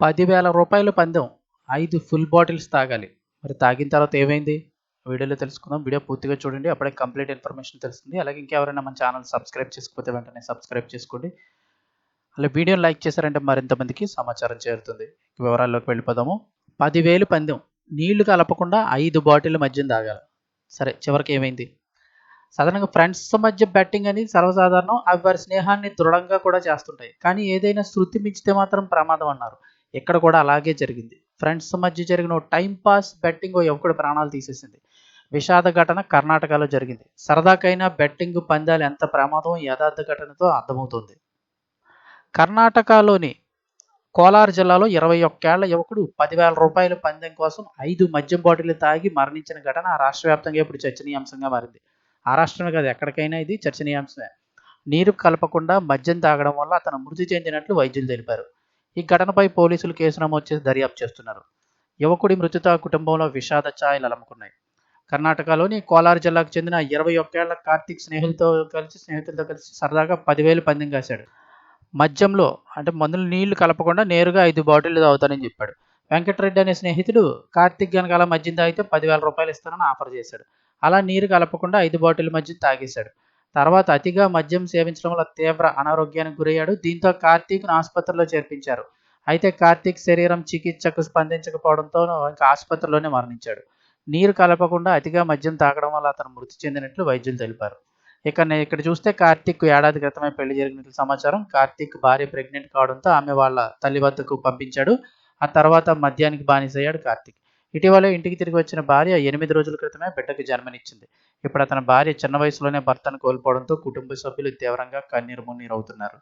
పదివేల రూపాయల పందెం. ఐదు ఫుల్ బాటిల్స్ తాగాలి. మరి తాగిన తర్వాత ఏమైంది? వీడియోలో తెలుసుకుందాం. వీడియో పూర్తిగా చూడండి. అప్పుడే కంప్లీట్ ఇన్ఫర్మేషన్ తెలుస్తుంది. అలాగే ఇంకెవరైనా మన ఛానల్ సబ్స్క్రైబ్ చేసుకోకపోతే వెంటనే సబ్స్క్రైబ్ చేసుకోండి. అలా వీడియోని లైక్ చేశారంటే మరింత మందికి సమాచారం చేరుతుంది. వివరాల్లోకి వెళ్ళిపోదాము. పదివేలు పందెం. నీళ్ళు కలపకుండా ఐదు బాటిల్ మద్యం తాగాలి. సరే చివరికి ఏమైంది? సాధారణంగా ఫ్రెండ్స్ మధ్య బెట్టింగ్ అనేది సర్వసాధారణం. అవి వారి స్నేహాన్ని దృఢంగా కూడా చేస్తుంటాయి. కానీ ఏదైనా శృతి మించితే మాత్రం ప్రమాదం అన్నారు. ఇక్కడ కూడా అలాగే జరిగింది. ఫ్రెండ్స్ మధ్య జరిగిన టైం పాస్ బెట్టింగ్ ఓ ప్రాణాలు తీసేసింది. విషాద ఘటన కర్ణాటకలో జరిగింది. సరదాకైనా బెట్టింగ్ పందాలు ఎంత ప్రమాదం యథార్థ ఘటనతో అర్థమవుతుంది. కర్ణాటకలోని కోలార్ జిల్లాలో ఇరవై ఒక్కేళ్ళ యువకుడు పదివేల రూపాయల పందెం కోసం ఐదు మద్యం బాటిల్ తాగి మరణించిన ఘటన ఆ రాష్ట్ర వ్యాప్తంగా ఇప్పుడు చర్చనీయాంశంగా మారింది. ఆ రాష్ట్రమే కాదు ఎక్కడికైనా ఇది చర్చనీయాంశమే. నీరు కలపకుండా మద్యం తాగడం వల్ల అతను మృతి చెందినట్లు వైద్యులు తెలిపారు. ఈ ఘటనపై పోలీసులు కేసు నమోదు చేసి దర్యాప్తు చేస్తున్నారు. యువకుడి మృతితో కుటుంబంలో విషాద ఛాయలు అలముకున్నాయి. కర్ణాటకలోని కోలార్ జిల్లాకు చెందిన ఇరవై ఒక్కేళ్ళ కార్తీక్ స్నేహితులతో కలిసి స్నేహితులతో కలిసి సరదాగా పదివేలు పందెం కాశాడు. మద్యంలో అంటే మందులు నీళ్ళు కలపకుండా నేరుగా ఐదు బాటిల్ తాగుతానని చెప్పాడు. వెంకటరెడ్డి అనే స్నేహితుడు కార్తీక్ గనక అలా మద్యం తాగితే పదివేల రూపాయలు ఇస్తానని ఆఫర్ చేశాడు. అలా నీరు కలపకుండా ఐదు బాటిల్ మద్యం తాగేశాడు. తర్వాత అతిగా మద్యం సేవించడం వల్ల తీవ్ర అనారోగ్యానికి గురయ్యాడు. దీంతో కార్తీక్ను ఆసుపత్రిలో చేర్పించారు. అయితే కార్తీక్ శరీరం చికిత్సకు స్పందించకపోవడంతో ఇంకా ఆసుపత్రిలోనే మరణించాడు. నీరు కలపకుండా అతిగా మద్యం తాగడం వల్ల అతను మృతి చెందినట్లు వైద్యులు తెలిపారు. ఇక ఇక్కడ చూస్తే కార్తీక్ ఏడాది క్రితమే పెళ్ళి జరిగినట్లు సమాచారం. కార్తీక్ భార్య ప్రెగ్నెంట్ కావడంతో ఆమె వాళ్ళ తల్లి వద్దకు పంపించాడు. ఆ తర్వాత మద్యానికి బానిసయ్యాడు కార్తీక్. ఇటీవలే ఇంటికి తిరిగి వచ్చిన భార్య ఎనిమిది రోజుల క్రితమే బిడ్డకు జన్మనిచ్చింది. ఇప్పుడు అతని భార్య చిన్న వయసులోనే భర్తను కోల్పోవడంతో కుటుంబ సభ్యులు తీవ్రంగా కన్నీరు మున్నీరు అవుతున్నారు